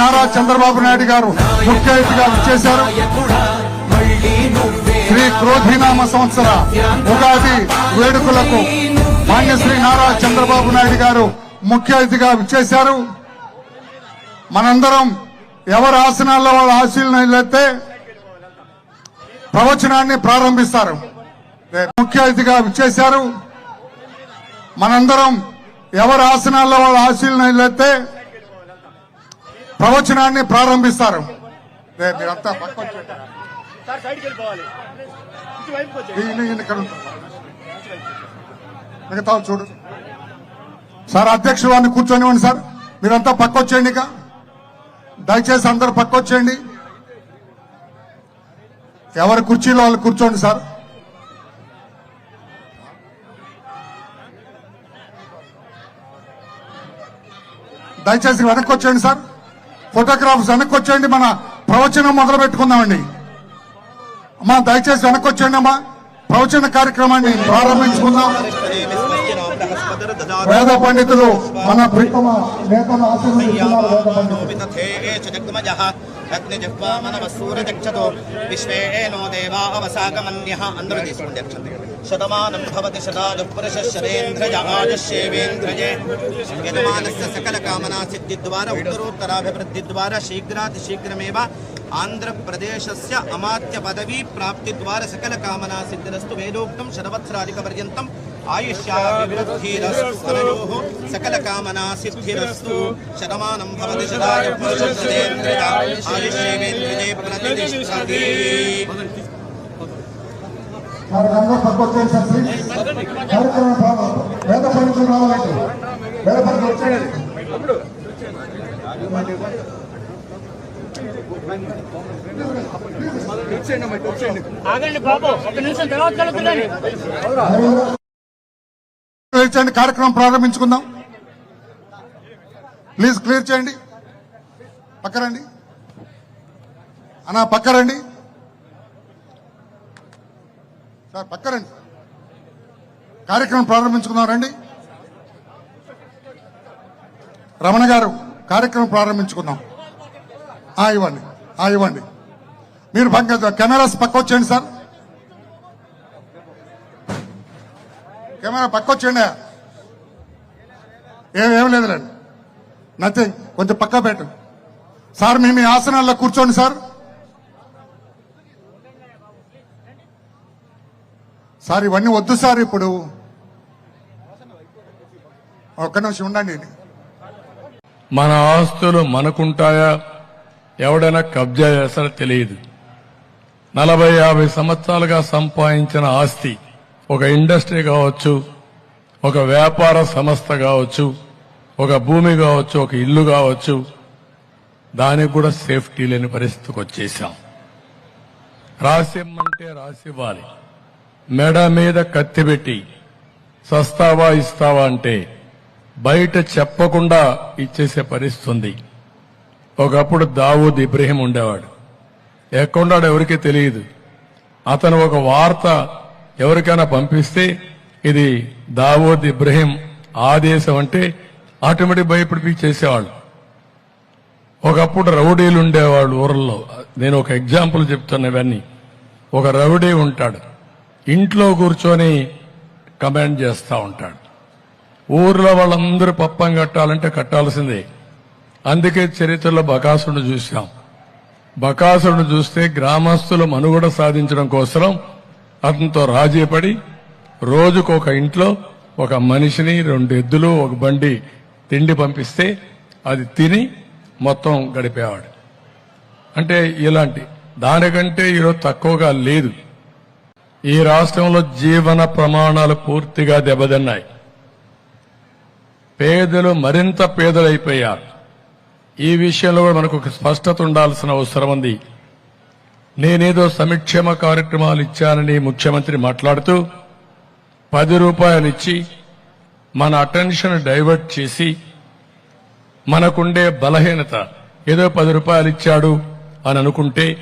నారా చంద్రబాబు నాయుడు గారు ముఖ్య అతిథిగా చేశారు. శ్రీ క్రోధినామ సంవత్సర ఉగాది వేడుకలకు మాన్యశ్రీ నారా చంద్రబాబు నాయుడు గారు ముఖ్య అతిథిగా చేశారు. మనందరం ఎవరి ఆసనాల్లో వాళ్ళ ఆశీలైతే ప్రవచనాన్ని ప్రారంభిస్తారు. ముఖ్య అతిథిగా చేశారు. మనందరం ఎవరి ఆసనాల్లో వాళ్ళ ఆశీలైతే ప్రవచనాన్ని ప్రారంభిస్తారు రే, మీరంతా పక్క వచ్చేయండి. సార్ సైడ్కి వెళ్ళిపోవాలి ఇటువైపుకి వచ్చేయండి. ఈయన ఈయన ఇక్కడ ఉంటారు. మిగతా చూడు. సార్ అధ్యక్షుడు వారిని కూర్చొనివ్వండి సార్. మీరంతా పక్క వచ్చేయండి ఇక. దయచేసి అందరూ పక్క వచ్చేయండి. ఎవరి కుర్చీలో వాళ్ళు కూర్చోండి సార్. దయచేసి వెనక్కి వచ్చేయండి సార్. ఫోటోగ్రాఫ్స్ వెనక్కి వచ్చేయండి మన ప్రవచనం మొదలు పెట్టుకుందామండి. అమ్మా దయచేసి వెనక్కి వచ్చేయండి అమ్మా. ప్రవచన కార్యక్రమాన్ని ప్రారంభించుకుందాం. వేద పండితులు మన ప్రీతమ నేతలు ఆశీర్వదిస్తున్నారు వేద పండితులు. అగ్నిజిహ్వామనవసూరచక్షతో విశ్వేనో దేవా అవసాగమన్యః అందరూ అక్షంత శతమానం భవతి శతాదు పురుష శరేంద్రజ ఆయుష్యేవేంద్రజే యజమానస్య సకల కామనా సిద్ధి ద్వారా ఉత్తరోత్తరాభివృద్ధి ద్వారా శీఘ్రాతి శీఘ్రమేవ ఆంధ్రప్రదేశస్య అమాత్య పదవీ ప్రాప్తి ద్వారా సకల కామనా సిద్ధిరస్తు వేదోక్తం శతవత్సరాధిక పర్యంతం ఆయుష్యాభివృద్ధిరస్తనయోః సకల కామనా సిద్ధిరస్తు శతమానం భవతి శతాయ పురుషేంద్రజ సార్ ప్లీజ్ కార్యక్రమం వేద రావాలండి వేద ఆగండి బాబు ఒక నిమిషం తర్వాత కలుగుతుందండి క్లియర్ చేయండి కార్యక్రమం ప్రారంభించుకుందాం. ప్లీజ్ క్లియర్ చేయండి. పక్కరండి. అన్నా పక్కరండి. సార్ పక్కరండి. కార్యక్రమం ప్రారంభించుకుందాం రండి. రమణ గారు కార్యక్రమం ప్రారంభించుకుందాం. ఆ, ఇవ్వండి. ఆ, ఇవ్వండి. మీరు పక్క కెమెరాస్ పక్క వచ్చేయండి సార్. కెమెరా పక్క ఏమేం ఏం ఏం లేదులేండి నథింగ్ కొంచెం పక్క పెట్టు. సార్ మీ మీ ఆసనాల్లో కూర్చోండి సార్. సార్ ఇవన్నీ వద్దు సార్ ఇప్పుడు. ఒక్క నిమిషం ఉండండి మన ఆస్తులు మనకుంటాయా? ఎవడైనా కబ్జా చేస్తారో తెలియదు. నలభై యాభై సంవత్సరాలుగా సంపాదించిన ఆస్తి ఒక ఇండస్ట్రీ కావచ్చు ఒక వ్యాపార సంస్థ కావచ్చు ఒక భూమి కావచ్చు ఒక ఇల్లు కావచ్చు దానికి కూడా సేఫ్టీ లేని పరిస్థితికి వచ్చేసాం. రాసిమ్మంటే రాసివ్వాలి. మెడ మీద కత్తి పెట్టి సస్తావా ఇస్తావా అంటే బయట చెప్పకుండా ఇచ్చేసే పరిస్థితి ఉంది. ఒకప్పుడు దావూద్ ఇబ్రహీం ఉండేవాడు. ఎక్కడున్నాడు ఎవరికీ తెలియదు. అతను ఒక వార్త ఎవరికైనా పంపిస్తే ఇది దావోద్ ఇబ్రహీం ఆదేశం అంటే ఆటోమేటిక్ భయపడిపి చేసేవాళ్ళు. ఒకప్పుడు రౌడీలు ఉండేవాళ్ళు ఊర్లలో నేను ఒక ఎగ్జాంపుల్ చెప్తున్నా ఇవన్నీ. ఒక రౌడీ ఉంటాడు. ఇంట్లో కూర్చొని కమాండ్ చేస్తూ ఉంటాడు. ఊర్లో వాళ్ళందరూ పప్పం కట్టాలంటే కట్టాల్సిందే. అందుకే చరిత్రలో బకాసురుడు చూశాం. బకాసురుడు చూస్తే గ్రామస్తులు మనుగడ సాధించడం కోసం అతనితో రాజీపడి రోజుకు ఒక ఇంట్లో ఒక మనిషిని రెండు ఎద్దులు ఒక బండి తిండి పంపిస్తే అది తిని మొత్తం గడిపేవాడు. అంటే ఇలాంటి దానికంటే ఈరోజు తక్కువగా లేదు. ఈ రాష్ట్రంలో జీవన ప్రమాణాలు పూర్తిగా దెబ్బతిన్నాయి. పేదలు మరింత పేదలైపోయారు. ఈ విషయంలో కూడా మనకు ఒక స్పష్టత ఉండాల్సిన అవసరం ఉంది. నేనేదో సంక్షేమ కార్యక్రమాలు ఇచ్చానని ముఖ్యమంత్రి మాట్లాడుతూ పది రూపాయలు ఇచ్చి మన అటెన్షన్ డైవర్ట్ చేసి మనకుండే బలహీనత ఏదో పది రూపాయలు ఇచ్చాడు అని అనుకుంటే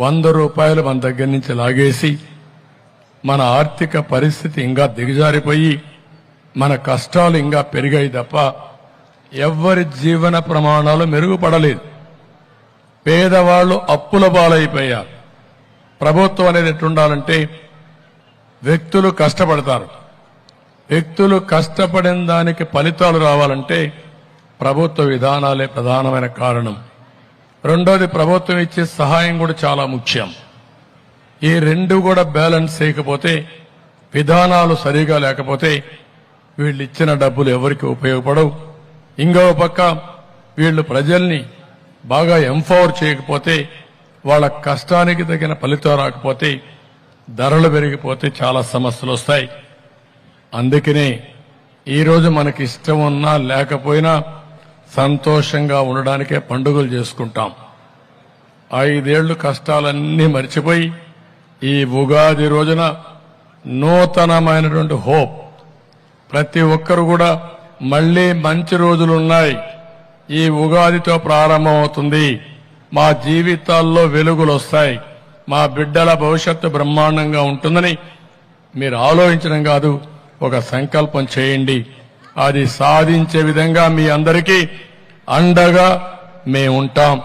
వంద రూపాయలు మన దగ్గర నుంచి లాగేసి మన ఆర్థిక పరిస్థితి ఇంకా దిగజారిపోయి మన కష్టాలు ఇంకా పెరిగాయి తప్ప ఎవ్వరి జీవన ప్రమాణాలు మెరుగుపడలేదు. పేదవాళ్ళు అప్పుల పాలైపోయారు. ప్రభుత్వం అనేది ఎట్లుండాలంటే వ్యక్తులు కష్టపడతారు. వ్యక్తులు కష్టపడిన దానికి ఫలితాలు రావాలంటే ప్రభుత్వ విధానాలే ప్రధానమైన కారణం. రెండోది ప్రభుత్వం ఇచ్చే సహాయం కూడా చాలా ముఖ్యం. ఈ రెండు కూడా బ్యాలెన్స్ చేయకపోతే విధానాలు సరిగా లేకపోతే వీళ్ళు ఇచ్చిన డబ్బులు ఎవరికి ఉపయోగపడవు. ఇంకో పక్క వీళ్ళు ప్రజల్ని బాగా ఎంపవర్ చేయకపోతే వాళ్ళ కష్టానికి తగిన ఫలితం రాకపోతే ధరలు పెరిగిపోతే చాలా సమస్యలు వస్తాయి. అందుకనే ఈరోజు మనకి ఇష్టం ఉన్నా లేకపోయినా సంతోషంగా ఉండడానికే పండుగలు చేసుకుంటాం. ఐదేళ్ళు కష్టాలన్నీ మర్చిపోయి ఈ ఉగాది రోజున నూతనమైనటువంటి హోప్. ప్రతి ఒక్కరు కూడా మళ్ళీ మంచి రోజులున్నాయి ఈ ఉగాదితో ప్రారంభమవుతుంది. మా జీవితాల్లో వెలుగులు వస్తాయి మా బిడ్డల భవిష్యత్తు బ్రహ్మాండంగా ఉంటుందని మీరు ఆలోచించడం కాదు ఒక సంకల్పం చేయండి. అది సాధించే విధంగా మీ అందరికీ అండగా మేము ఉంటాం